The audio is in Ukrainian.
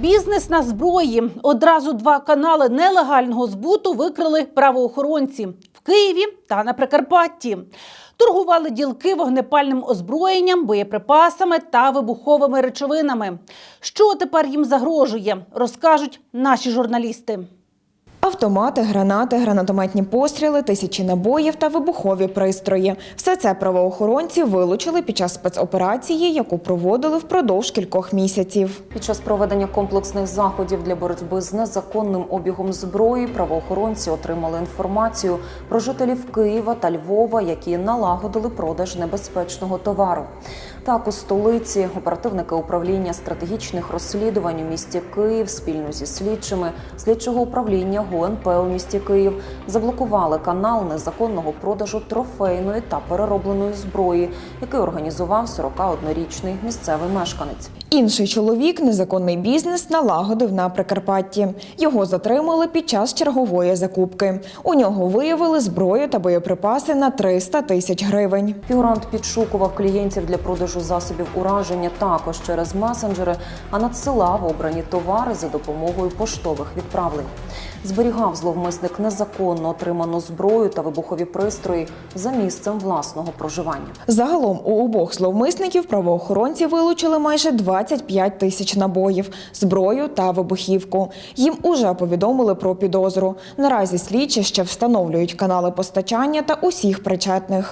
Бізнес на зброї. Одразу два канали нелегального збуту викрили правоохоронці в Києві та на Прикарпатті. Торгували ділки вогнепальним озброєнням, боєприпасами та вибуховими речовинами. Що тепер їм загрожує, розкажуть наші журналісти. Автомати, гранати, гранатометні постріли, тисячі набоїв та вибухові пристрої. Все це правоохоронці вилучили під час спецоперації, яку проводили впродовж кількох місяців. Під час проведення комплексних заходів для боротьби з незаконним обігом зброї правоохоронці отримали інформацію про жителів Києва та Львова, які налагодили продаж небезпечного товару. Так, у столиці оперативники управління стратегічних розслідувань у місті Київ спільно зі слідчими слідчого управління ГУНП у місті Київ заблокували канал незаконного продажу трофейної та переробленої зброї, який організував 41-річний місцевий мешканець. Інший чоловік незаконний бізнес налагодив на Прикарпатті. Його затримали під час чергової закупки. У нього виявили зброю та боєприпаси на 300 тисяч гривень. Фігурант підшукував клієнтів для продажу засобів ураження також через месенджери, а надсилав обрані товари за допомогою поштових відправлень. Зберігав зловмисник незаконно отриману зброю та вибухові пристрої за місцем власного проживання. Загалом у обох зловмисників правоохоронці вилучили майже 25 тисяч набоїв, зброю та вибухівку. Їм уже повідомили про підозру. Наразі слідчі ще встановлюють канали постачання та усіх причетних.